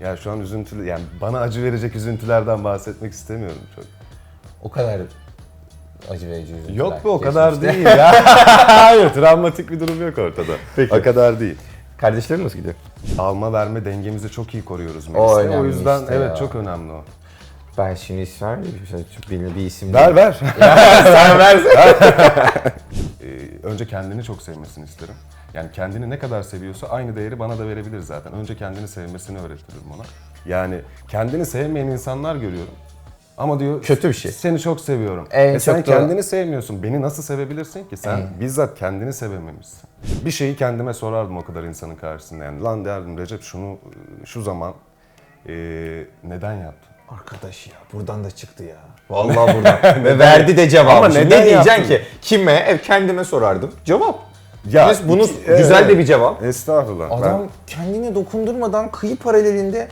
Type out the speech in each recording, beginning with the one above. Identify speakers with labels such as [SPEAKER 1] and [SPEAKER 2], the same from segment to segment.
[SPEAKER 1] Ya şu an üzüntülü, yani bana acı verecek üzüntülerden bahsetmek istemiyorum çok.
[SPEAKER 2] O kadar acı verici üzüntüler.
[SPEAKER 1] Yok be o kadar
[SPEAKER 2] geçmişte.
[SPEAKER 1] değil ya. Hayır, travmatik bir durum yok ortada.
[SPEAKER 2] Peki.
[SPEAKER 1] O kadar değil.
[SPEAKER 2] Kardeşlerin nasıl gidiyor?
[SPEAKER 1] Alma verme dengemizi çok iyi koruyoruz
[SPEAKER 2] O
[SPEAKER 1] Melis'le. O,
[SPEAKER 2] önemli
[SPEAKER 1] yüzden
[SPEAKER 2] işte
[SPEAKER 1] evet
[SPEAKER 2] ya.
[SPEAKER 1] çok önemli o.
[SPEAKER 2] Ben şimdi isim vermeyeyim. Çok belli bir isim
[SPEAKER 1] Ver ver.
[SPEAKER 2] Sen versen.
[SPEAKER 1] Ee, önce kendini çok sevmesini isterim. Yani kendini ne kadar seviyorsa aynı değeri bana da verebilir zaten. Önce kendini sevmesini öğretirim ona. Yani kendini sevmeyen insanlar görüyorum. Ama diyor
[SPEAKER 2] Kötü bir şey.
[SPEAKER 1] Seni çok seviyorum.
[SPEAKER 2] En
[SPEAKER 1] E sen
[SPEAKER 2] çok da-
[SPEAKER 1] kendini sevmiyorsun. Beni nasıl sevebilirsin ki? Sen bizzat kendini sevememişsin. Bir şeyi kendime sorardım o kadar insanın karşısında. Yani lan derdim Recep şunu şu zaman e, neden yaptın?
[SPEAKER 2] Arkadaş ya buradan da çıktı ya. Vallahi buradan. Ve verdi de cevabı.
[SPEAKER 1] Ama neden
[SPEAKER 2] ne diyeceksin ki? Kime? Ev kendime sorardım. Cevap.
[SPEAKER 1] Ya,
[SPEAKER 2] Biz bunu
[SPEAKER 1] iki-
[SPEAKER 2] güzel
[SPEAKER 1] evet.
[SPEAKER 2] de bir cevap.
[SPEAKER 1] Estağfurullah.
[SPEAKER 2] Adam kendine dokundurmadan kıyı paralelinde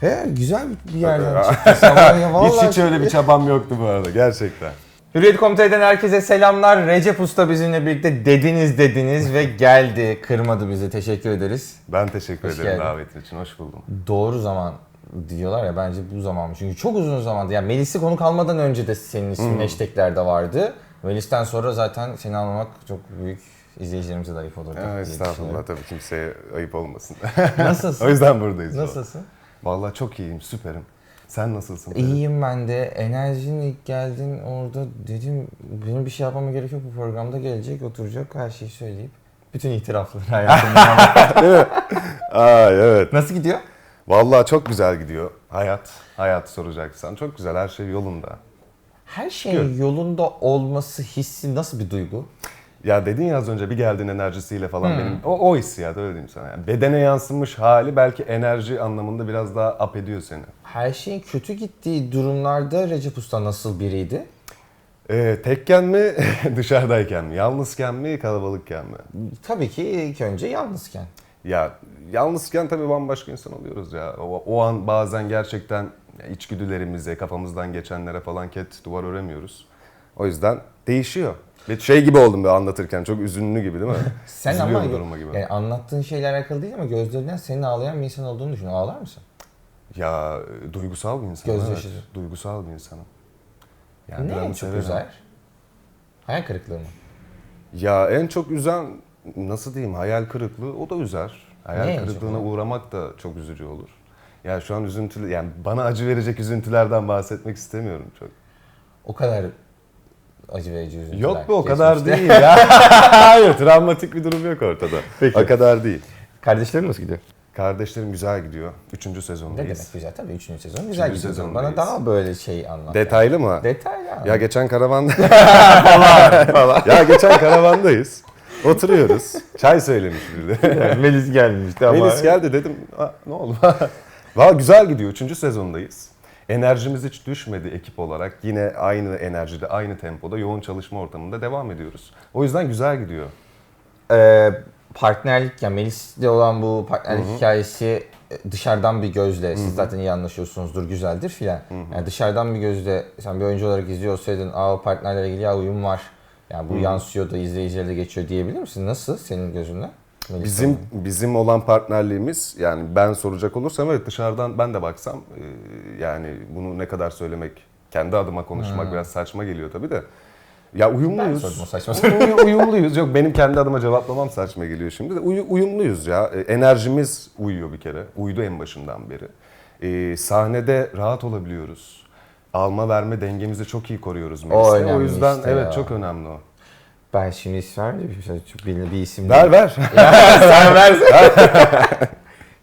[SPEAKER 2] He güzel bir yerden çıktı. Vallahi
[SPEAKER 1] hiç, hiç öyle bir çabam yoktu bu arada gerçekten.
[SPEAKER 2] Hürriyet Komite'den herkese selamlar. Recep Usta bizimle birlikte dediniz dediniz ve geldi. Kırmadı bizi. Teşekkür ederiz.
[SPEAKER 1] Ben teşekkür
[SPEAKER 2] Hoş
[SPEAKER 1] ederim
[SPEAKER 2] geldin.
[SPEAKER 1] davetin için. Hoş buldum.
[SPEAKER 2] Doğru zaman diyorlar ya bence bu zaman. Çünkü çok uzun zamandı. Yani Melis'i konuk almadan önce de senin ismin
[SPEAKER 1] Hmm.
[SPEAKER 2] hashtaglerde vardı. Melis'ten sonra zaten seni almamak çok büyük izleyicilerimize de ayıp olur. Diye
[SPEAKER 1] estağfurullah tabii kimseye ayıp olmasın.
[SPEAKER 2] Nasılsın?
[SPEAKER 1] o yüzden buradayız.
[SPEAKER 2] Nasılsın?
[SPEAKER 1] Vallahi çok iyiyim, süperim. Sen nasılsın?
[SPEAKER 2] İyiyim ben de. Enerjin ilk geldin orada dedim benim bir şey yapmama gerek yok bu programda gelecek oturacak her şeyi söyleyip bütün itirafları hayatımda.
[SPEAKER 1] Aa evet.
[SPEAKER 2] Nasıl gidiyor?
[SPEAKER 1] Vallahi çok güzel gidiyor. Hayat, hayat soracaksan. Çok güzel, her şey yolunda.
[SPEAKER 2] Her şeyin yolunda olması hissi nasıl bir duygu?
[SPEAKER 1] Ya dedin ya az önce bir geldin enerjisiyle falan benim. O, o hissiyat öyle diyeyim sana. Yani bedene yansımış hali belki enerji anlamında biraz daha up ediyor seni.
[SPEAKER 2] Her şeyin kötü gittiği durumlarda Recep Usta nasıl biriydi?
[SPEAKER 1] Ee, tekken mi, dışarıdayken mi? Yalnızken mi, kalabalıkken mi?
[SPEAKER 2] Tabii ki ilk önce yalnızken.
[SPEAKER 1] Ya yalnızken tabii bambaşka insan oluyoruz ya. O, o an bazen gerçekten içgüdülerimize, kafamızdan geçenlere falan ket duvar öremiyoruz. O yüzden değişiyor. Ve şey gibi oldum be anlatırken çok üzünlü gibi değil mi?
[SPEAKER 2] Sen
[SPEAKER 1] Üzülüyorum
[SPEAKER 2] ama
[SPEAKER 1] duruma gibi.
[SPEAKER 2] yani anlattığın şeyler alakalı değil ama gözlerinden senin ağlayan bir insan olduğunu düşün. Ağlar mısın?
[SPEAKER 1] Ya e, duygusal bir insanım.
[SPEAKER 2] Gözyaşı.
[SPEAKER 1] Evet, duygusal bir insanım. Yani
[SPEAKER 2] ne en çok
[SPEAKER 1] severim.
[SPEAKER 2] üzer? Hayal kırıklığı mı?
[SPEAKER 1] Ya en çok üzen nasıl diyeyim hayal kırıklığı o da üzer. Hayal
[SPEAKER 2] Ne en çok
[SPEAKER 1] kırıklığına uğramak da çok üzücü olur. Ya şu an üzüntülü yani bana acı verecek üzüntülerden bahsetmek istemiyorum çok.
[SPEAKER 2] O kadar acı verici üzüntüler.
[SPEAKER 1] Yok be o kadar
[SPEAKER 2] geçmişte.
[SPEAKER 1] değil ya. Hayır travmatik bir durum yok ortada.
[SPEAKER 2] Peki.
[SPEAKER 1] O kadar değil.
[SPEAKER 2] Kardeşlerin nasıl gidiyor?
[SPEAKER 1] Kardeşlerim güzel gidiyor. Üçüncü
[SPEAKER 2] Ne
[SPEAKER 1] sezondayız.
[SPEAKER 2] demek güzel tabii üçüncü sezon güzel
[SPEAKER 1] Üçüncü
[SPEAKER 2] gidiyor.
[SPEAKER 1] sezondayız.
[SPEAKER 2] Bana daha böyle şey anlat.
[SPEAKER 1] Detaylı mı?
[SPEAKER 2] Detaylı anlat.
[SPEAKER 1] Ya geçen karavanda... ya geçen karavandayız. Oturuyoruz. Çay söylemiş biri de.
[SPEAKER 2] Melis gelmişti ama.
[SPEAKER 1] Melis geldi dedim. "Aa, ne oldu? Valla güzel gidiyor. Üçüncü sezondayız. Enerjimiz hiç düşmedi ekip olarak. Yine aynı enerjide, aynı tempoda, yoğun çalışma ortamında devam ediyoruz. O yüzden güzel gidiyor.
[SPEAKER 2] Ee, partnerlik yani Melis'le olan bu partnerlik hikayesi e, dışarıdan bir gözle siz zaten iyi anlaşıyorsunuzdur güzeldir filan. Yani dışarıdan bir gözle sen bir oyuncu olarak izliyor olsaydın aa o partnerlere ilgili ya uyum var. Yani bu yansıyor da izleyicilere de geçiyor diyebilir misin? Nasıl senin gözünden?
[SPEAKER 1] Bizim bizim olan partnerliğimiz yani ben soracak olursam evet dışarıdan ben de baksam e, yani bunu ne kadar söylemek kendi adıma konuşmak biraz saçma geliyor tabii de. Ya uyumluyuz.
[SPEAKER 2] sordum o saçma
[SPEAKER 1] Uy- uyumluyuz. Yok benim kendi adıma cevaplamam saçma geliyor şimdi de. Uyu- uyumluyuz ya. E, enerjimiz uyuyor bir kere. Uydu en başından beri. E, sahnede rahat olabiliyoruz. Alma verme dengemizi çok iyi koruyoruz Melis'le. O,
[SPEAKER 2] önemli
[SPEAKER 1] yüzden
[SPEAKER 2] işte
[SPEAKER 1] evet
[SPEAKER 2] ya.
[SPEAKER 1] çok önemli o.
[SPEAKER 2] Ben şimdi isim vermeyeyim. Mesela çok belli bir isim
[SPEAKER 1] Ver ver.
[SPEAKER 2] Sen versen.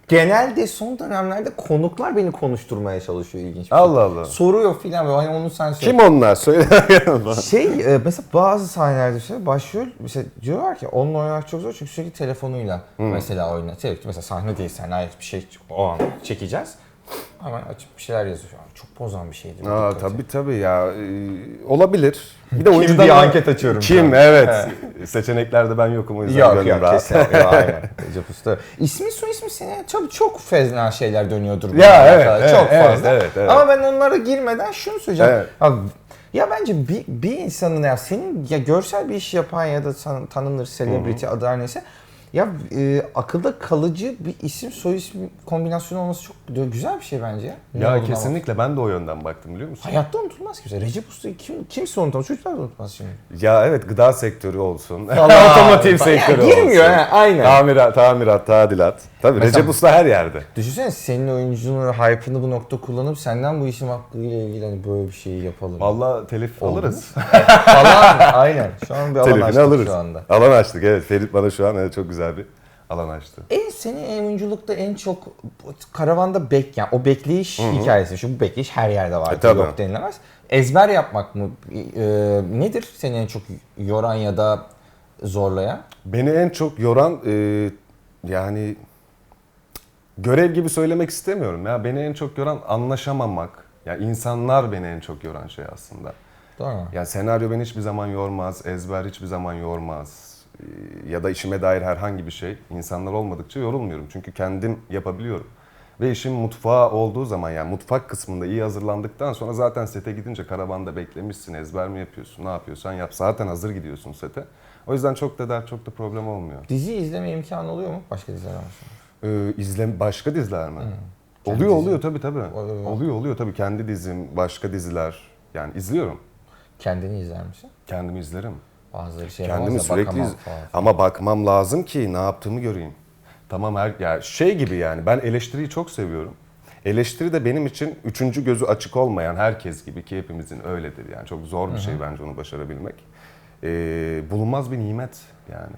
[SPEAKER 2] Genelde son dönemlerde konuklar beni konuşturmaya çalışıyor ilginç bir şey.
[SPEAKER 1] Allah Allah.
[SPEAKER 2] Soruyor filan ve hani onu sen söyle.
[SPEAKER 1] Kim onlar? Söyle.
[SPEAKER 2] Şey e, mesela bazı sahnelerde işte başrol mesela diyorlar ki onunla oynamak çok zor çünkü sürekli telefonuyla mesela oyna. Sürekli mesela sahne değil sen ait bir şey o an çekeceğiz. Hemen açıp bir şeyler yazıyor. Çok bozan bir şeydi.
[SPEAKER 1] Aa,
[SPEAKER 2] dikkati.
[SPEAKER 1] tabii tabii ya. Ee, olabilir. Bir de
[SPEAKER 2] Kim
[SPEAKER 1] oyuncudan
[SPEAKER 2] diye anket açıyorum
[SPEAKER 1] Kim?
[SPEAKER 2] an.
[SPEAKER 1] Evet. Seçeneklerde ben yokum o yüzden
[SPEAKER 2] Yok
[SPEAKER 1] gönlüm
[SPEAKER 2] yok
[SPEAKER 1] rahat.
[SPEAKER 2] kesinlikle aynen. Recep Usta. İsmi soy ismi seni tabii çok fezna şeyler dönüyordur.
[SPEAKER 1] Ya, evet, evet,
[SPEAKER 2] çok
[SPEAKER 1] evet,
[SPEAKER 2] fazla.
[SPEAKER 1] evet, evet.
[SPEAKER 2] Ama ben onlara girmeden şunu söyleyeceğim.
[SPEAKER 1] Evet.
[SPEAKER 2] Abi, ya bence bir, bir insanın ya senin ya görsel bir iş yapan ya da tanınır celebrity adı her neyse Ya e, akılda kalıcı bir isim soy isim kombinasyonu olması çok güzel bir şey bence. ya. Ne
[SPEAKER 1] Ya
[SPEAKER 2] olduğuna
[SPEAKER 1] kesinlikle ben de o yönden baktım biliyor musun?
[SPEAKER 2] Hayatta unutulmaz kimse. Recep Usta'yı kim, kimse unutamaz. Çocuklar da unutmaz şimdi.
[SPEAKER 1] Ya evet gıda sektörü olsun.
[SPEAKER 2] Allah!
[SPEAKER 1] Otomotiv
[SPEAKER 2] Ya
[SPEAKER 1] sektörü
[SPEAKER 2] girmiyor
[SPEAKER 1] olsun.
[SPEAKER 2] ha, aynen.
[SPEAKER 1] Tamirat, tamirat, tadilat. Tabii
[SPEAKER 2] Mesela-
[SPEAKER 1] Recep Usta her yerde.
[SPEAKER 2] Düşünsene senin oyunculuğunu, hype'ını bu nokta kullanıp senden bu işin hakkıyla ilgili hani böyle bir şeyi yapalım.
[SPEAKER 1] Vallahi telif
[SPEAKER 2] Oldu
[SPEAKER 1] alırız.
[SPEAKER 2] Falan aynen. Şu an bir alan
[SPEAKER 1] Telifini
[SPEAKER 2] açtık
[SPEAKER 1] alırız.
[SPEAKER 2] şu anda.
[SPEAKER 1] Alan açtık evet. Ferit bana şu an evet, çok güzel bir alan açtı.
[SPEAKER 2] En senin oyunculukta en çok karavanda bek yani o bekleyiş hikayesi. Şu bu bekleyiş her yerde var.
[SPEAKER 1] E, tabii.
[SPEAKER 2] Yok denilemez. Ezber yapmak mı? E, nedir seni en çok yoran ya da zorlayan?
[SPEAKER 1] Beni en çok yoran e, yani görev gibi söylemek istemiyorum ya. Beni en çok yoran anlaşamamak. Ya insanlar beni en çok yoran şey aslında.
[SPEAKER 2] Mu?
[SPEAKER 1] Ya senaryo beni hiçbir zaman yormaz, ezber hiçbir zaman yormaz. Ee, Ya da işime dair herhangi bir şey. İnsanlar olmadıkça yorulmuyorum. Çünkü kendim yapabiliyorum. Ve işin mutfağı olduğu zaman yani mutfak kısmında iyi hazırlandıktan sonra zaten sete gidince karavanda beklemişsin, ezber mi yapıyorsun, ne yapıyorsan yap. Zaten hazır gidiyorsun sete. O yüzden çok da dert, çok da problem olmuyor.
[SPEAKER 2] Dizi izleme imkanı oluyor mu? Başka diziler var.
[SPEAKER 1] Ee, izle, başka diziler mi?
[SPEAKER 2] Kendi
[SPEAKER 1] Oluyor
[SPEAKER 2] dizin.
[SPEAKER 1] oluyor tabii tabii.
[SPEAKER 2] Oluyor.
[SPEAKER 1] Oluyor oluyor tabii kendi dizim, başka diziler. Yani izliyorum.
[SPEAKER 2] Kendini izler misin?
[SPEAKER 1] Kendimi izlerim.
[SPEAKER 2] Bazıları şey
[SPEAKER 1] Kendimi sürekli iz- ama bakmam lazım ki ne yaptığımı göreyim. Tamam her ya şey gibi yani ben eleştiriyi çok seviyorum. Eleştiri de benim için üçüncü gözü açık olmayan herkes gibi ki hepimizin öyledir yani çok zor bir şey bence onu başarabilmek. Ee, bulunmaz bir nimet yani.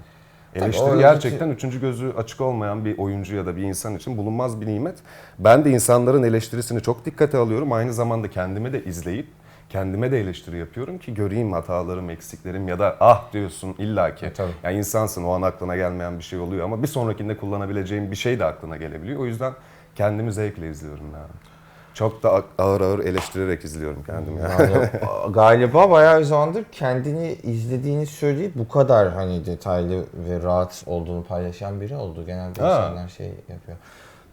[SPEAKER 2] Tabii,
[SPEAKER 1] Eleştiri
[SPEAKER 2] o
[SPEAKER 1] gerçekten üçüncü gözü açık olmayan bir oyuncu ya da bir insan için bulunmaz bir nimet. Ben de insanların eleştirisini çok dikkate alıyorum. Aynı zamanda kendimi de izleyip kendime de eleştiri yapıyorum ki göreyim hatalarım, eksiklerim ya da ah diyorsun illaki.
[SPEAKER 2] E, tabii.
[SPEAKER 1] Yani insansın o an aklına gelmeyen bir şey oluyor ama bir sonrakinde kullanabileceğim bir şey de aklına gelebiliyor. O yüzden kendimi zevkle izliyorum yani. Çok da ağır ağır eleştirerek izliyorum kendimi. Yani.
[SPEAKER 2] Yani galiba bayağı zamandır kendini izlediğini söyleyip bu kadar hani detaylı ve rahat olduğunu paylaşan biri oldu. Genelde
[SPEAKER 1] Ha.
[SPEAKER 2] insanlar şey yapıyor.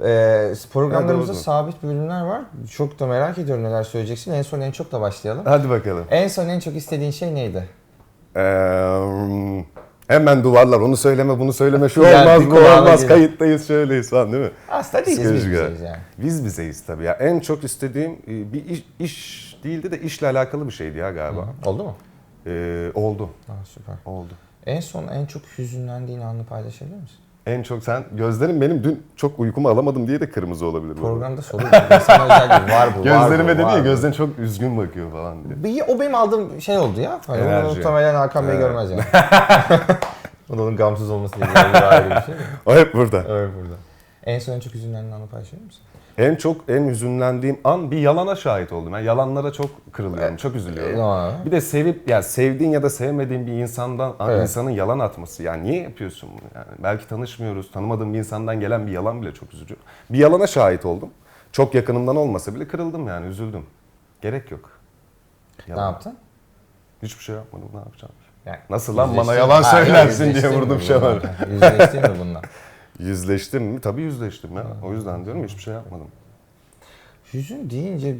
[SPEAKER 2] Ee, programlarımızda sabit bölümler var. Çok da merak ediyorum neler söyleyeceksin. En son en çok da başlayalım.
[SPEAKER 1] Hadi bakalım.
[SPEAKER 2] En son en çok istediğin şey neydi?
[SPEAKER 1] Ee, hemen duvarlar onu söyleme bunu söyleme şu
[SPEAKER 2] Yani
[SPEAKER 1] olmaz
[SPEAKER 2] bir
[SPEAKER 1] bu
[SPEAKER 2] kulağına
[SPEAKER 1] olmaz
[SPEAKER 2] girer.
[SPEAKER 1] kayıttayız şöyleyiz falan değil mi?
[SPEAKER 2] Aslında değiliz biz
[SPEAKER 1] Psikolojik
[SPEAKER 2] bizeyiz yani.
[SPEAKER 1] Biz bizeyiz tabii ya. En çok istediğim e, bir iş, iş değildi de işle alakalı bir şeydi ya galiba.
[SPEAKER 2] Oldu mu?
[SPEAKER 1] Ee, oldu.
[SPEAKER 2] Ha, süper.
[SPEAKER 1] Oldu.
[SPEAKER 2] En son en çok hüzünlendiğin anı paylaşabilir misin?
[SPEAKER 1] En çok sen gözlerim benim dün çok uykumu alamadım diye de kırmızı olabilir.
[SPEAKER 2] Programda soru. Sana özel. Var bu.
[SPEAKER 1] Gözlerime dedi ya gözlerin çok üzgün bakıyor falan diye.
[SPEAKER 2] Bir, o benim aldığım şey oldu ya. Hani onu
[SPEAKER 1] Enerji.
[SPEAKER 2] muhtemelen Hakan Bey görmez yani. o da onun gamsız olmasıyla ilgili bir ayrı bir şey.
[SPEAKER 1] O hep burada.
[SPEAKER 2] Evet burada. En son en çok hüzünlenen anı paylaşır mısın?
[SPEAKER 1] En çok en hüzünlendiğim an bir yalana şahit oldum. Ben yalanlara çok kırılıyorum, çok üzülüyorum.
[SPEAKER 2] Ha.
[SPEAKER 1] Bir de sevip ya sevdiğin ya da sevmediğin bir insandan
[SPEAKER 2] Evet.
[SPEAKER 1] insanın yalan atması. Yani niye yapıyorsun bunu? Yani belki tanışmıyoruz, tanımadığım bir insandan gelen bir yalan bile çok üzücü. Bir yalana şahit oldum. Çok yakınımdan olmasa bile kırıldım yani, üzüldüm. Gerek yok.
[SPEAKER 2] Ne
[SPEAKER 1] Yalan.
[SPEAKER 2] yaptın?
[SPEAKER 1] Hiçbir şey yapmadım. Ne yapacağım?
[SPEAKER 2] Yani
[SPEAKER 1] Nasıl lan bana
[SPEAKER 2] yüzleştin-
[SPEAKER 1] yalan
[SPEAKER 2] Ha,
[SPEAKER 1] söylersin diye
[SPEAKER 2] yüzleştin mi
[SPEAKER 1] vurdum
[SPEAKER 2] bununla? Yüzleştin mi bununla?
[SPEAKER 1] Yüzleştim mi? Tabii yüzleştim ya. O yüzden diyorum hiçbir şey yapmadım.
[SPEAKER 2] Hüzün deyince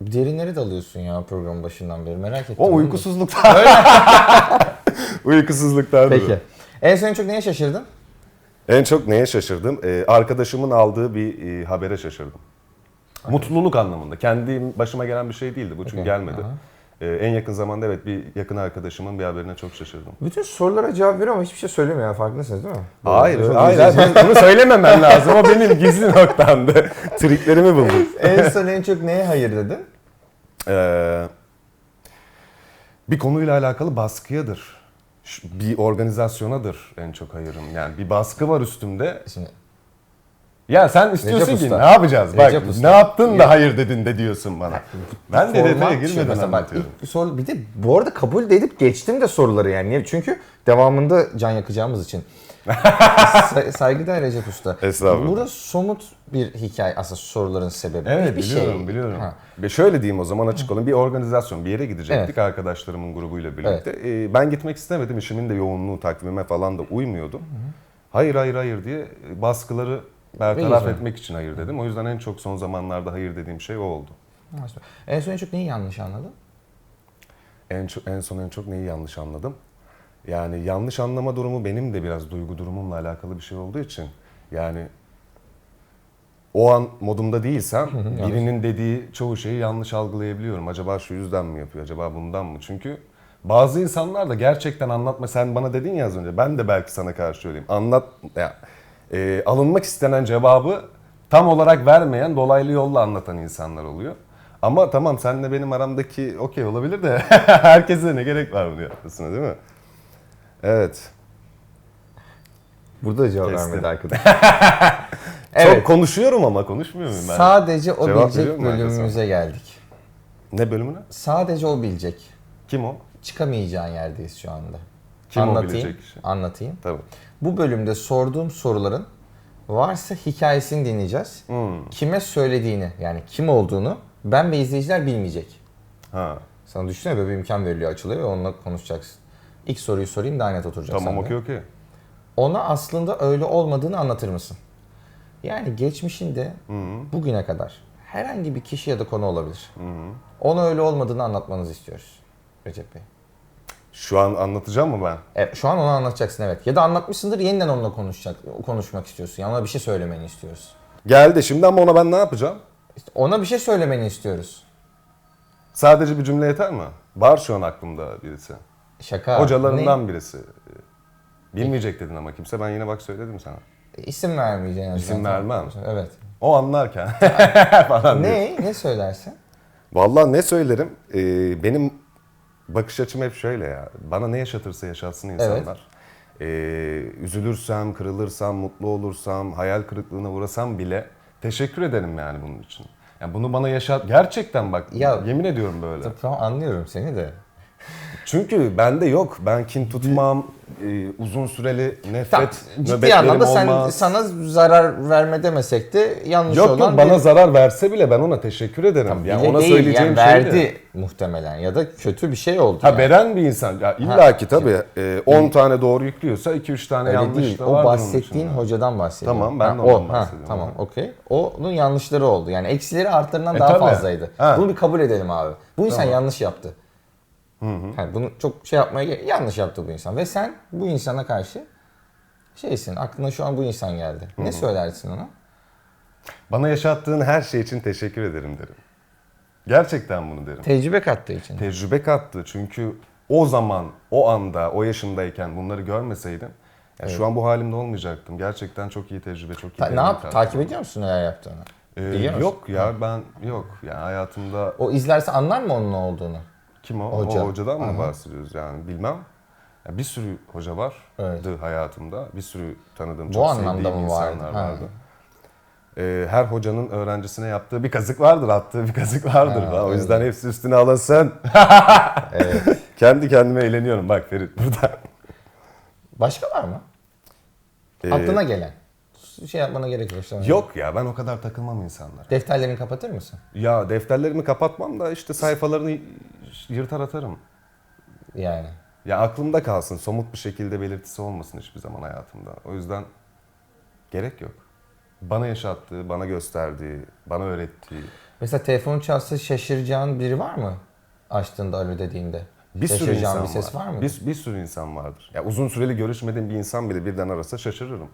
[SPEAKER 2] derinlere dalıyorsun ya programın başından beri. Merak ettim.
[SPEAKER 1] O uykusuzluktan. Uykusuzluktan.
[SPEAKER 2] Peki. En son en çok neye şaşırdın?
[SPEAKER 1] En çok neye şaşırdım? Ee, arkadaşımın aldığı bir e, habere şaşırdım. Mutluluk anlamında. Kendi başıma gelen bir şey değildi bu çünkü
[SPEAKER 2] Okey,
[SPEAKER 1] gelmedi.
[SPEAKER 2] aha.
[SPEAKER 1] Ee, en yakın zamanda evet bir yakın arkadaşımın bir haberine çok şaşırdım.
[SPEAKER 2] Bütün sorulara cevap veriyor ama hiçbir şey söylemiyor yani farkındasınız değil mi?
[SPEAKER 1] Hayır,
[SPEAKER 2] Çok
[SPEAKER 1] hayır, hayır. Bunu söylememen lazım. O benim gizli noktamdı. Triklerimi buldum.
[SPEAKER 2] en son en çok neye hayır dedin?
[SPEAKER 1] Ee, bir konuyla alakalı baskıyadır. Bir organizasyonadır en çok hayırım. Yani bir baskı var üstümde.
[SPEAKER 2] Şimdi
[SPEAKER 1] Ya sen istiyorsun
[SPEAKER 2] Recep
[SPEAKER 1] ki
[SPEAKER 2] Usta.
[SPEAKER 1] ne yapacağız? Bak
[SPEAKER 2] Recep Usta.
[SPEAKER 1] ne yaptın da hayır dedin de diyorsun bana. Ben de detaya
[SPEAKER 2] Format şey,
[SPEAKER 1] girmeden
[SPEAKER 2] mesela bak,
[SPEAKER 1] anlatıyorum.
[SPEAKER 2] ilk bir soru bir de bu arada kabul de edip geçtim de soruları yani. Niye? Çünkü devamında can yakacağımız için. Sa- Saygıdeğer Recep Usta.
[SPEAKER 1] Estağfurullah.
[SPEAKER 2] Burada somut bir hikaye aslında soruların sebebi.
[SPEAKER 1] Evet
[SPEAKER 2] bir
[SPEAKER 1] biliyorum
[SPEAKER 2] şey.
[SPEAKER 1] biliyorum.
[SPEAKER 2] Ha.
[SPEAKER 1] Ve şöyle diyeyim o zaman açık olun bir organizasyon bir yere gidecektik arkadaşlarımın grubuyla birlikte. Ee, ben gitmek istemedim işimin de yoğunluğu takvime falan da uymuyordu. Hayır hayır hayır diye baskıları bertaraf
[SPEAKER 2] Ve
[SPEAKER 1] etmek için hayır dedim. O yüzden en çok son zamanlarda hayır dediğim şey o oldu.
[SPEAKER 2] En son en çok neyi yanlış anladın?
[SPEAKER 1] En, çok, en son en çok neyi yanlış anladım? Yani yanlış anlama durumu benim de biraz duygu durumumla alakalı bir şey olduğu için yani o an modumda değilsem birinin dediği çoğu şeyi yanlış algılayabiliyorum. Acaba şu yüzden mi yapıyor? Acaba bundan mı? Çünkü bazı insanlar da gerçekten anlatma sen bana dedin ya az önce ben de belki sana karşı öyleyim. Anlat ya, e, alınmak istenen cevabı tam olarak vermeyen dolaylı yolla anlatan insanlar oluyor. Ama tamam senle benim aramdaki okey olabilir de herkese ne gerek var bunu yapmasına değil mi? Evet.
[SPEAKER 2] Burada da cevap
[SPEAKER 1] Kestim.
[SPEAKER 2] vermedi arkadaş.
[SPEAKER 1] Çok
[SPEAKER 2] evet.
[SPEAKER 1] konuşuyorum ama konuşmuyor muyum ben?
[SPEAKER 2] Sadece o
[SPEAKER 1] Cevap
[SPEAKER 2] bilecek bölümümüze geldik.
[SPEAKER 1] ne bölümüne?
[SPEAKER 2] Sadece o bilecek.
[SPEAKER 1] Kim o?
[SPEAKER 2] Çıkamayacağın yerdeyiz şu anda.
[SPEAKER 1] Kim o
[SPEAKER 2] anlatayım,
[SPEAKER 1] bilecek kişi?
[SPEAKER 2] Anlatayım.
[SPEAKER 1] Tabii.
[SPEAKER 2] Bu bölümde sorduğum soruların varsa hikayesini dinleyeceğiz.
[SPEAKER 1] Hmm.
[SPEAKER 2] Kime söylediğini yani kim olduğunu ben ve izleyiciler bilmeyecek.
[SPEAKER 1] Ha.
[SPEAKER 2] Sana düşünsene böyle bir imkan veriliyor açılıyor ve onunla konuşacaksın. İlk soruyu sorayım daha net oturacak
[SPEAKER 1] Tamam okey okey.
[SPEAKER 2] Ona aslında öyle olmadığını anlatır mısın? Yani geçmişinde bugüne kadar herhangi bir kişi ya da konu olabilir. Ona öyle olmadığını anlatmanızı istiyoruz Recep Bey.
[SPEAKER 1] Şu an anlatacağım mı ben?
[SPEAKER 2] E, şu an onu anlatacaksın evet. Ya da anlatmışsındır yeniden onunla konuşacak, konuşmak istiyorsun. Yani ona bir şey söylemeni istiyoruz.
[SPEAKER 1] Geldi şimdi ama ona ben ne yapacağım?
[SPEAKER 2] İşte ona bir şey söylemeni istiyoruz.
[SPEAKER 1] Sadece bir cümle yeter mi? Var şu an aklımda birisi.
[SPEAKER 2] Şaka.
[SPEAKER 1] Hocalarından birisi. Bilmeyecek dedin ama kimse ben yine bak söyledim sana.
[SPEAKER 2] Ne? İsim vermeyeceksin. yani.
[SPEAKER 1] İsim vermem.
[SPEAKER 2] Evet.
[SPEAKER 1] O anlarken falan diye.
[SPEAKER 2] ne? Ne söylersin?
[SPEAKER 1] Vallahi ne söylerim? Ee, benim bakış açım hep şöyle ya. Bana ne yaşatırsa yaşatsın insanlar. Ee, üzülürsem, kırılırsam, mutlu olursam, hayal kırıklığına uğrasam bile teşekkür ederim yani bunun için. Yani bunu bana yaşat gerçekten bak
[SPEAKER 2] Ya-
[SPEAKER 1] yemin ediyorum böyle.
[SPEAKER 2] Tamam anlıyorum seni de.
[SPEAKER 1] Çünkü bende yok. Ben kin tutmam, e, uzun süreli nefret
[SPEAKER 2] Tamam, ciddi
[SPEAKER 1] nöbetlerim
[SPEAKER 2] anlamda sen,
[SPEAKER 1] olmaz.
[SPEAKER 2] sana zarar verme demesek de yanlış
[SPEAKER 1] Yok
[SPEAKER 2] olan
[SPEAKER 1] yok bana
[SPEAKER 2] bir-
[SPEAKER 1] zarar verse bile ben ona teşekkür ederim. yani
[SPEAKER 2] Bile
[SPEAKER 1] ona
[SPEAKER 2] değil,
[SPEAKER 1] söyleyeceğim
[SPEAKER 2] yani
[SPEAKER 1] şey
[SPEAKER 2] verdi muhtemelen ya da kötü bir şey oldu.
[SPEAKER 1] Ha
[SPEAKER 2] yani.
[SPEAKER 1] veren bir insan. Ya illa ki tabii e, 10 tane doğru yüklüyorsa 2-3 tane
[SPEAKER 2] Öyle
[SPEAKER 1] yanlış
[SPEAKER 2] değil.
[SPEAKER 1] da
[SPEAKER 2] O
[SPEAKER 1] vardır onun
[SPEAKER 2] bahsettiğin
[SPEAKER 1] içinde.
[SPEAKER 2] hocadan bahsediyorum.
[SPEAKER 1] Tamam, ben de ondan
[SPEAKER 2] ha,
[SPEAKER 1] bahsediyorum.
[SPEAKER 2] Tamam okey. Onun yanlışları oldu. Yani eksileri artlarından
[SPEAKER 1] E,
[SPEAKER 2] daha
[SPEAKER 1] tabii.
[SPEAKER 2] fazlaydı.
[SPEAKER 1] Ha.
[SPEAKER 2] Bunu bir kabul edelim abi. Bu insan yanlış yaptı. Yani bunu çok şey yapmaya gerek- yanlış yaptı bu insan. Ve sen bu insana karşı şeysin. Aklına şu an bu insan geldi. Ne söylersin ona?
[SPEAKER 1] Bana yaşattığın her şey için teşekkür ederim derim. Gerçekten bunu derim.
[SPEAKER 2] Tecrübe kattığı için.
[SPEAKER 1] Tecrübe kattı çünkü o zaman, o anda, o yaşımdayken bunları görmeseydim ya şu an bu halimde olmayacaktım. Gerçekten çok iyi tecrübe, çok iyi
[SPEAKER 2] Ta- ne yap? Takip ediyor musun neler yaptığını?
[SPEAKER 1] Ee,
[SPEAKER 2] Biliyor musun?
[SPEAKER 1] yok ya ben yok. Yani hayatımda
[SPEAKER 2] O izlerse anlar mı onun ne olduğunu?
[SPEAKER 1] Kim o?
[SPEAKER 2] Hoca.
[SPEAKER 1] O hocadan mı bahsediyoruz yani bilmem. Ya bir sürü hoca vardı
[SPEAKER 2] Evet.
[SPEAKER 1] hayatımda. Bir sürü tanıdığım,
[SPEAKER 2] Bu
[SPEAKER 1] çok sevdiğim
[SPEAKER 2] vardı?
[SPEAKER 1] insanlar
[SPEAKER 2] Ha.
[SPEAKER 1] vardı. Ee, her hocanın öğrencisine yaptığı bir kazık vardır, attığı bir kazık vardır.
[SPEAKER 2] Ha,
[SPEAKER 1] da. o yüzden hepsi üstüne alasın.
[SPEAKER 2] Evet.
[SPEAKER 1] Kendi kendime eğleniyorum bak Ferit burada.
[SPEAKER 2] Başka var mı?
[SPEAKER 1] Ee,
[SPEAKER 2] Aklına gelen. Şey yapmana gerek yok. işte.
[SPEAKER 1] Yok ya ben o kadar takılmam insanlara.
[SPEAKER 2] Defterlerini kapatır mısın?
[SPEAKER 1] Ya defterlerimi kapatmam da işte sayfalarını yırtar atarım.
[SPEAKER 2] Yani.
[SPEAKER 1] Ya aklımda kalsın. Somut bir şekilde belirtisi olmasın hiçbir zaman hayatımda. O yüzden gerek yok. Bana yaşattığı, bana gösterdiği, bana öğrettiği.
[SPEAKER 2] Mesela telefonu çalsa şaşıracağın biri var mı? Açtığında alo dediğinde.
[SPEAKER 1] Bir sürü insan
[SPEAKER 2] bir ses var, mı?
[SPEAKER 1] Bir, bir sürü insan vardır. Ya uzun süreli görüşmediğim bir insan bile birden arasa şaşırırım.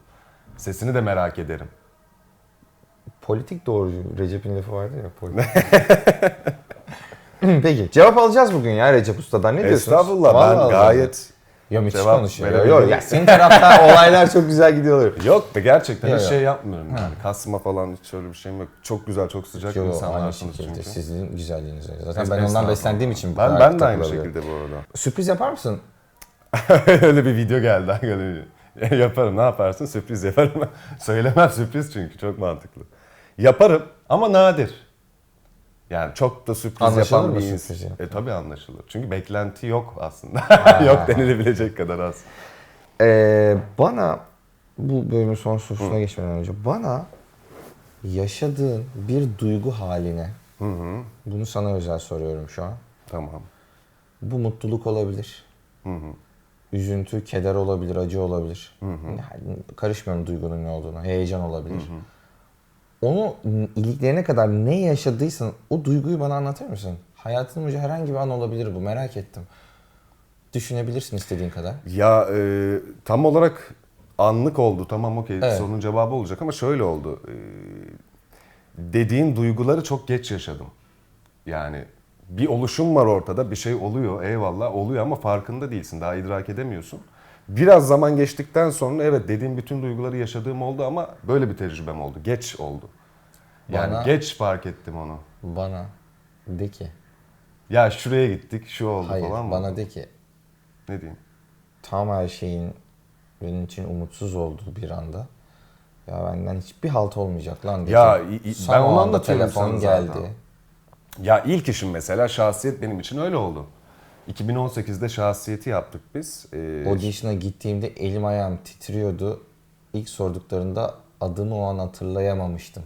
[SPEAKER 1] Sesini de merak ederim.
[SPEAKER 2] Politik doğrucu. Recep'in lafı vardı ya. Politik. Peki. Cevap alacağız bugün ya Recep Usta'dan. Ne diyorsunuz?
[SPEAKER 1] Estağfurullah
[SPEAKER 2] Vallahi
[SPEAKER 1] ben
[SPEAKER 2] alacağız.
[SPEAKER 1] gayet...
[SPEAKER 2] Ya müthiş
[SPEAKER 1] cevap
[SPEAKER 2] konuşuyor.
[SPEAKER 1] verebilirim.
[SPEAKER 2] Yok ya senin tarafta olaylar çok güzel gidiyor.
[SPEAKER 1] Yok be gerçekten
[SPEAKER 2] Yok,
[SPEAKER 1] hiç
[SPEAKER 2] yok.
[SPEAKER 1] şey yapmıyorum yani. Kasma falan hiç öyle bir şeyim yok. Çok güzel, çok sıcak
[SPEAKER 2] Yo, aynı
[SPEAKER 1] insanlarsınız
[SPEAKER 2] şekilde.
[SPEAKER 1] çünkü.
[SPEAKER 2] Sizin güzelliğiniz öyle. Zaten ben ondan
[SPEAKER 1] estağfurullah.
[SPEAKER 2] beslendiğim için bu
[SPEAKER 1] Ben,
[SPEAKER 2] kadar
[SPEAKER 1] ben de aynı
[SPEAKER 2] takılabiliyorum.
[SPEAKER 1] şekilde bu arada.
[SPEAKER 2] Sürpriz yapar mısın?
[SPEAKER 1] Öyle bir video geldi. Öyle yaparım. Ne yaparsın? Sürpriz yaparım. Söylemem sürpriz çünkü çok mantıklı. Yaparım ama nadir. Yani çok da sürpriz
[SPEAKER 2] Anlaşılır
[SPEAKER 1] yapan bir insan. E tabii anlaşılır. Çünkü beklenti yok aslında. yok denilebilecek kadar az.
[SPEAKER 2] Ee, bana bu bölümün son sorusuna geçmeden önce bana yaşadığın bir duygu haline bunu sana özel soruyorum şu an.
[SPEAKER 1] Tamam.
[SPEAKER 2] Bu mutluluk olabilir. Üzüntü, keder olabilir, acı olabilir. Yani karışmıyorum duygunun ne olduğunu. Heyecan olabilir. Onu iliklerine kadar ne yaşadıysan o duyguyu bana anlatır mısın? Hayatın boyunca herhangi bir an olabilir bu. Merak ettim. düşünebilirsin istediğin kadar.
[SPEAKER 1] Ya e, tam olarak anlık oldu. Tamam okey
[SPEAKER 2] Evet.
[SPEAKER 1] sorunun cevabı olacak ama şöyle oldu. E, dediğin duyguları çok geç yaşadım. Yani bir oluşum var ortada, bir şey oluyor, eyvallah oluyor ama farkında değilsin, daha idrak edemiyorsun. Biraz zaman geçtikten sonra evet dediğim bütün duyguları yaşadığım oldu ama böyle bir tecrübem oldu. Geç oldu. Yani
[SPEAKER 2] Bana-
[SPEAKER 1] geç fark ettim onu.
[SPEAKER 2] Bana de ki,
[SPEAKER 1] Ya şuraya gittik, şu oldu
[SPEAKER 2] hayır
[SPEAKER 1] falan mı?
[SPEAKER 2] bana de ki
[SPEAKER 1] Ne diyeyim?
[SPEAKER 2] tam her şeyin benim için umutsuz olduğu bir anda. Ya benden hiçbir halt olmayacak lan dedi.
[SPEAKER 1] Ya, i- i- ben onu
[SPEAKER 2] anda
[SPEAKER 1] anlatıyorum
[SPEAKER 2] telefon
[SPEAKER 1] sana
[SPEAKER 2] geldi.
[SPEAKER 1] zaten. Ya ilk işim mesela şahsiyet benim için öyle oldu. 2018'de şahsiyeti yaptık biz. Ee,
[SPEAKER 2] Audition'a gittiğimde elim ayağım titriyordu. İlk sorduklarında adımı o an hatırlayamamıştım.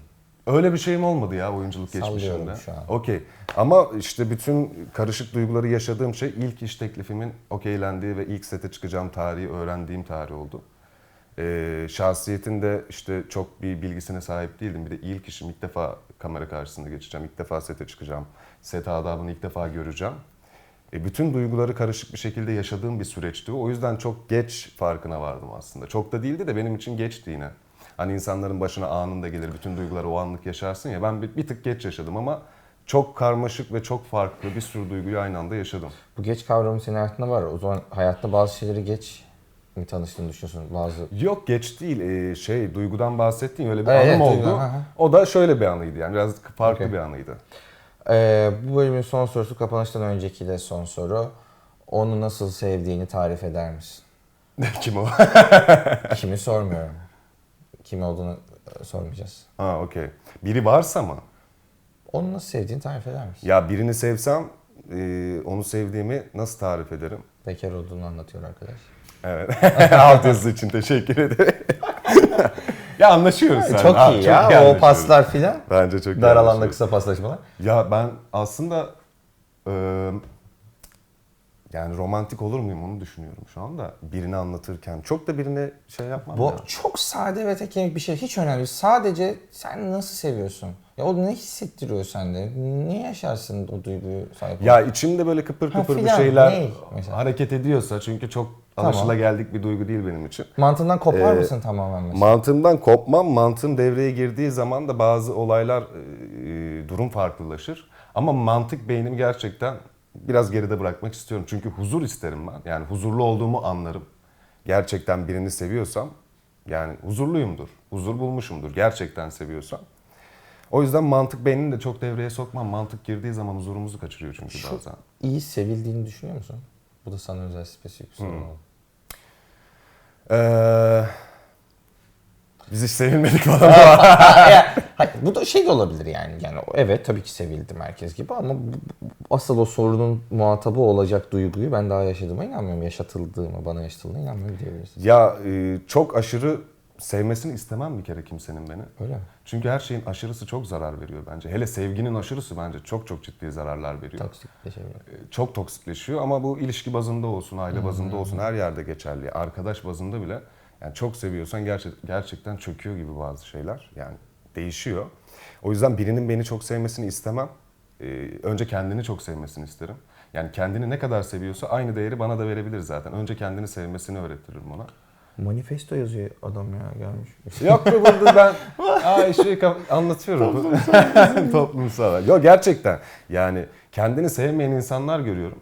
[SPEAKER 1] öyle bir şeyim olmadı ya oyunculuk
[SPEAKER 2] Sallıyorum
[SPEAKER 1] geçmişimde.
[SPEAKER 2] şu an.
[SPEAKER 1] Okey. Ama işte bütün karışık duyguları yaşadığım şey ilk iş teklifimin okeylendiği ve ilk sete çıkacağım tarihi öğrendiğim tarih oldu. Ee, şahsiyetin de işte çok bir bilgisine sahip değildim. Bir de ilk işim ilk defa kamera karşısında geçeceğim. ilk defa sete çıkacağım. Set adabını ilk defa göreceğim. E, bütün duyguları karışık bir şekilde yaşadığım bir süreçti. O yüzden çok geç farkına vardım aslında. Çok da değildi de benim için geçti yine. Hani insanların başına anında gelir, bütün duyguları o anlık yaşarsın ya. Ben bir, bir tık geç yaşadım ama çok karmaşık ve çok farklı bir sürü duyguyu aynı anda yaşadım.
[SPEAKER 2] Bu geç kavramı senin hayatında var. O zaman hayatta bazı şeyleri geç mi tanıştığını düşünüyorsun? Bazı
[SPEAKER 1] Yok geç değil, e, şey duygudan bahsettiğin öyle bir
[SPEAKER 2] Evet,
[SPEAKER 1] anım oldu.
[SPEAKER 2] duygudan.
[SPEAKER 1] O da şöyle bir anıydı yani biraz farklı
[SPEAKER 2] Okey.
[SPEAKER 1] bir anıydı.
[SPEAKER 2] Ee, bu bölümün son sorusu kapanıştan önceki de son soru. Onu nasıl sevdiğini tarif eder misin?
[SPEAKER 1] Kim o?
[SPEAKER 2] Kimi sormuyorum. Kim olduğunu e, sormayacağız.
[SPEAKER 1] ha okey. Biri varsa mı?
[SPEAKER 2] Onu nasıl sevdiğini tarif eder misin?
[SPEAKER 1] Ya birini sevsem e, onu sevdiğimi nasıl tarif ederim?
[SPEAKER 2] Bekar olduğunu anlatıyor arkadaş.
[SPEAKER 1] Evet. Alt yazısı için teşekkür ederim. ya anlaşıyoruz sen.
[SPEAKER 2] çok iyi
[SPEAKER 1] çok
[SPEAKER 2] ya. o paslar filan.
[SPEAKER 1] Bence çok iyi
[SPEAKER 2] Dar alanda
[SPEAKER 1] anlaşıyoruz.
[SPEAKER 2] kısa paslaşmalar.
[SPEAKER 1] Ya ben aslında e, yani romantik olur muyum onu düşünüyorum şu anda. Birini anlatırken. Çok da birine şey yapmam
[SPEAKER 2] Bu
[SPEAKER 1] ya.
[SPEAKER 2] çok sade ve tek kemik bir şey. Hiç önemli. değil. Sadece sen nasıl seviyorsun? Ya o ne hissettiriyor sende? Ne yaşarsın o duyguyu sahip
[SPEAKER 1] Ya içimde böyle kıpır kıpır bir
[SPEAKER 2] filan,
[SPEAKER 1] şeyler
[SPEAKER 2] ney mesela?
[SPEAKER 1] hareket ediyorsa çünkü çok
[SPEAKER 2] Tamam.
[SPEAKER 1] alışılageldik bir duygu değil benim için.
[SPEAKER 2] Mantığından kopar
[SPEAKER 1] Ee,
[SPEAKER 2] mısın tamamen mesela?
[SPEAKER 1] Mantığımdan kopmam. Mantığım devreye girdiği zaman da bazı olaylar e, durum farklılaşır. Ama mantık beynimi gerçekten biraz geride bırakmak istiyorum. Çünkü huzur isterim ben. Yani huzurlu olduğumu anlarım. Gerçekten birini seviyorsam yani huzurluyumdur. Huzur bulmuşumdur gerçekten seviyorsam. O yüzden mantık beynini de çok devreye sokmam. Mantık girdiği zaman huzurumuzu kaçırıyor çünkü
[SPEAKER 2] Şu-
[SPEAKER 1] bazen.
[SPEAKER 2] İyi sevildiğini düşünüyor musun? Bu da sana özel spesifik bir soru
[SPEAKER 1] Hmm. Ee, biz hiç sevilmedik falan.
[SPEAKER 2] Ya, hayır, bu da şey de olabilir yani. Yani evet tabii ki sevildim herkes gibi ama bu- asıl o sorunun muhatabı olacak duyguyu ben daha yaşadığıma inanmıyorum. Yaşatıldığıma, bana yaşatıldığına inanmıyorum diyebiliriz.
[SPEAKER 1] Ya e, çok aşırı sevmesini istemem bir kere kimsenin beni.
[SPEAKER 2] Öyle mi?
[SPEAKER 1] Çünkü her şeyin aşırısı çok zarar veriyor bence. Hele sevginin aşırısı bence çok çok ciddi zararlar veriyor.
[SPEAKER 2] Toksik bir şey.
[SPEAKER 1] E, Çok toksikleşiyor ama bu ilişki bazında olsun, aile bazında olsun her yerde geçerli. Arkadaş bazında bile yani çok seviyorsan gerçek, gerçekten çöküyor gibi bazı şeyler. Yani değişiyor. O yüzden birinin beni çok sevmesini istemem. E, önce kendini çok sevmesini isterim. Yani kendini ne kadar seviyorsa aynı değeri bana da verebilir zaten. Önce kendini sevmesini öğretirim ona.
[SPEAKER 2] Manifesto yazıyor adam ya gelmiş.
[SPEAKER 1] Yok be burada ben Aa, şey anlatıyorum. Toplumsal. Yok gerçekten yani kendini sevmeyen insanlar görüyorum.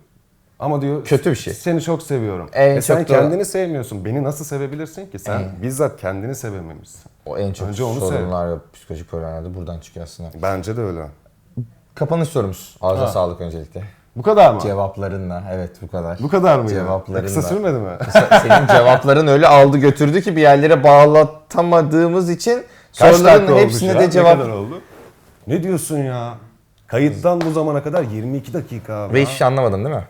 [SPEAKER 1] Ama diyor
[SPEAKER 2] Kötü bir şey.
[SPEAKER 1] Seni çok seviyorum.
[SPEAKER 2] En
[SPEAKER 1] e sen
[SPEAKER 2] çok da-
[SPEAKER 1] kendini sevmiyorsun. Beni nasıl sevebilirsin ki? Sen
[SPEAKER 2] En-
[SPEAKER 1] bizzat kendini sevememişsin.
[SPEAKER 2] O en çok
[SPEAKER 1] Önce onu
[SPEAKER 2] sorunlar ve psikolojik problemler de buradan çıkıyor aslında.
[SPEAKER 1] Bence de öyle.
[SPEAKER 2] Kapanış sorumuz.
[SPEAKER 1] Ha.
[SPEAKER 2] sağlık öncelikle.
[SPEAKER 1] Bu kadar mı?
[SPEAKER 2] Cevaplarınla. Evet bu kadar.
[SPEAKER 1] Bu kadar mı?
[SPEAKER 2] Cevaplarınla.
[SPEAKER 1] Kısa sürmedi mi?
[SPEAKER 2] Se- Senin cevapların öyle aldı götürdü ki bir yerlere bağlatamadığımız için
[SPEAKER 1] Kaç
[SPEAKER 2] soruların hepsine
[SPEAKER 1] ya?
[SPEAKER 2] de cevap...
[SPEAKER 1] Ne kadar oldu? Ne diyorsun ya? Kayıttan bu zamana kadar 22 dakika abi.
[SPEAKER 2] Ve hiçbir şey anlamadın değil mi?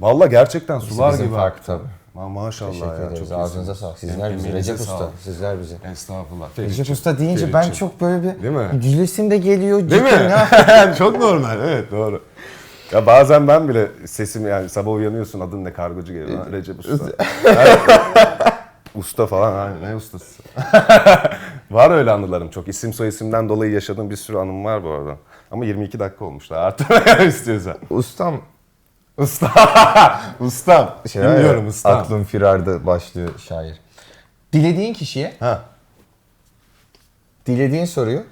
[SPEAKER 1] Valla gerçekten sular
[SPEAKER 2] bizim
[SPEAKER 1] gibi
[SPEAKER 2] fark
[SPEAKER 1] aktı.
[SPEAKER 2] tabii.
[SPEAKER 1] Ma maşallah
[SPEAKER 2] Teşekkür
[SPEAKER 1] ya.
[SPEAKER 2] ederiz.
[SPEAKER 1] çok
[SPEAKER 2] Ağzınıza
[SPEAKER 1] iyisiniz.
[SPEAKER 2] sağlık. Sizler bizi. Recep Usta.
[SPEAKER 1] sağlık.
[SPEAKER 2] Sizler bizi.
[SPEAKER 1] Estağfurullah.
[SPEAKER 2] Recep Usta deyince ben çok böyle bir
[SPEAKER 1] Değil mi?
[SPEAKER 2] gülesim de geliyor.
[SPEAKER 1] Değil
[SPEAKER 2] cidden
[SPEAKER 1] mi?
[SPEAKER 2] Ya.
[SPEAKER 1] çok normal evet doğru. Ya bazen ben bile sesim yani sabah uyanıyorsun adın ne kargocu geliyor. Ha, Recep Usta. Evet. usta falan ha, ne ustası. var öyle anılarım çok. İsim soy isimden dolayı yaşadığım bir sürü anım var bu arada. Ama 22 dakika olmuş daha arttırmak istiyorsan.
[SPEAKER 2] Ustam
[SPEAKER 1] Usta. ustam.
[SPEAKER 2] Şey var ya,
[SPEAKER 1] ustam.
[SPEAKER 2] Aklım firarda başlıyor şair. Dilediğin kişiye
[SPEAKER 1] Ha.
[SPEAKER 2] dilediğin soruyu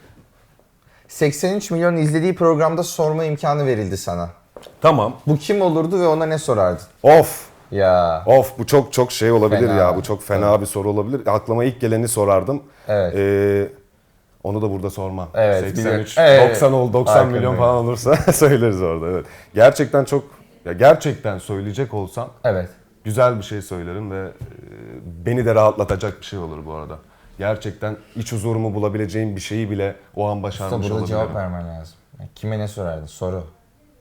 [SPEAKER 2] 83 milyon izlediği programda sorma imkanı verildi sana.
[SPEAKER 1] Tamam.
[SPEAKER 2] Bu kim olurdu ve ona ne sorardın?
[SPEAKER 1] Of.
[SPEAKER 2] Ya
[SPEAKER 1] Of bu çok çok şey olabilir
[SPEAKER 2] Fena.
[SPEAKER 1] ya. Bu çok fena bir soru olabilir. Aklıma ilk geleni sorardım.
[SPEAKER 2] Evet.
[SPEAKER 1] Ee, onu da burada sormam.
[SPEAKER 2] Evet,
[SPEAKER 1] 83,
[SPEAKER 2] biliyorum. Evet.
[SPEAKER 1] 90 oldu, 90
[SPEAKER 2] Farkındayım.
[SPEAKER 1] milyon falan olursa söyleriz orada. Evet. Gerçekten çok ya gerçekten söyleyecek olsam
[SPEAKER 2] evet.
[SPEAKER 1] güzel bir şey söylerim ve e, beni de rahatlatacak bir şey olur bu arada. Gerçekten iç huzurumu bulabileceğim bir şeyi bile o an
[SPEAKER 2] Usta
[SPEAKER 1] başarmış
[SPEAKER 2] burada
[SPEAKER 1] olabilirim.
[SPEAKER 2] cevap vermen lazım. Yani Kime ne sorardın? Soru.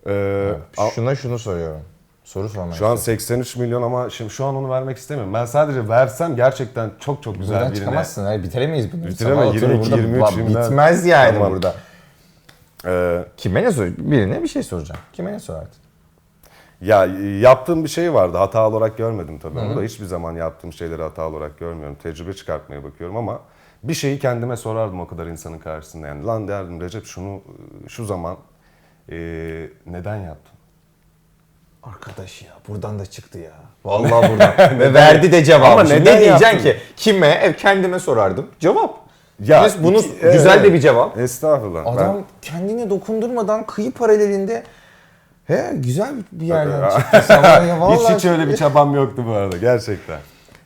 [SPEAKER 1] Ee, a-
[SPEAKER 2] Şuna şunu soruyorum. Soru sormak
[SPEAKER 1] şu an 83 milyon ama şimdi şu an onu vermek istemiyorum. Ben sadece versem gerçekten çok çok güzel
[SPEAKER 2] Buradan
[SPEAKER 1] birine.
[SPEAKER 2] çıkamazsın. Hayır, bitiremeyiz bunu.
[SPEAKER 1] Bitiremem,
[SPEAKER 2] Sabah oturur
[SPEAKER 1] 22,
[SPEAKER 2] burada-
[SPEAKER 1] 23
[SPEAKER 2] Bak,
[SPEAKER 1] şimdiden.
[SPEAKER 2] Bitmez yani
[SPEAKER 1] Tamam.
[SPEAKER 2] burada.
[SPEAKER 1] Ee,
[SPEAKER 2] Kime ne sor? Birine bir şey soracağım. Kime ne sorardın?
[SPEAKER 1] Ya yaptığım bir şey vardı. Hata olarak görmedim tabii onu da. Hiçbir zaman yaptığım şeyleri hata olarak görmüyorum. Tecrübe çıkartmaya bakıyorum ama bir şeyi kendime sorardım o kadar insanın karşısında. Yani lan derdim Recep şunu şu zaman eee, neden yaptın?
[SPEAKER 2] Arkadaş ya buradan da çıktı ya. Vallahi buradan. Ve verdi de cevabı.
[SPEAKER 1] Ama neden
[SPEAKER 2] ne diyeceksin ki? Kime? Ev kendime sorardım. Cevap.
[SPEAKER 1] Ya,
[SPEAKER 2] Biz bunu
[SPEAKER 1] iki-
[SPEAKER 2] güzel
[SPEAKER 1] evet.
[SPEAKER 2] de bir cevap.
[SPEAKER 1] Estağfurullah.
[SPEAKER 2] Adam kendine dokundurmadan kıyı paralelinde he güzel bir yerden çıktı. Vallahi.
[SPEAKER 1] hiç hiç öyle bir çabam yoktu bu arada gerçekten.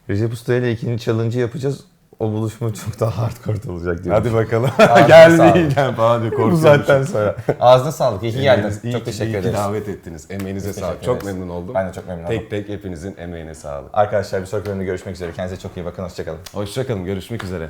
[SPEAKER 2] Recep Usta ile ikinci challenge'ı yapacağız. O buluşma çok daha hardcore olacak diyorum.
[SPEAKER 1] Hadi bakalım.
[SPEAKER 2] Ağzına
[SPEAKER 1] Gelmeyeceğim falan diye
[SPEAKER 2] Bu
[SPEAKER 1] korkuyorum.
[SPEAKER 2] zaten sonra. Ağzına sağlık. İyi ki geldin.
[SPEAKER 1] Emeğiniz- iyi
[SPEAKER 2] çok teşekkür
[SPEAKER 1] iyi
[SPEAKER 2] ederiz.
[SPEAKER 1] davet ettiniz. Emeğinize
[SPEAKER 2] Biz
[SPEAKER 1] sağlık. Çok memnun oldum.
[SPEAKER 2] Ben de çok memnun oldum.
[SPEAKER 1] Tek tek hepinizin emeğine sağlık.
[SPEAKER 2] Arkadaşlar bir sonraki bölümde görüşmek üzere. Kendinize çok iyi bakın. Hoşçakalın.
[SPEAKER 1] Hoşçakalın. Görüşmek üzere.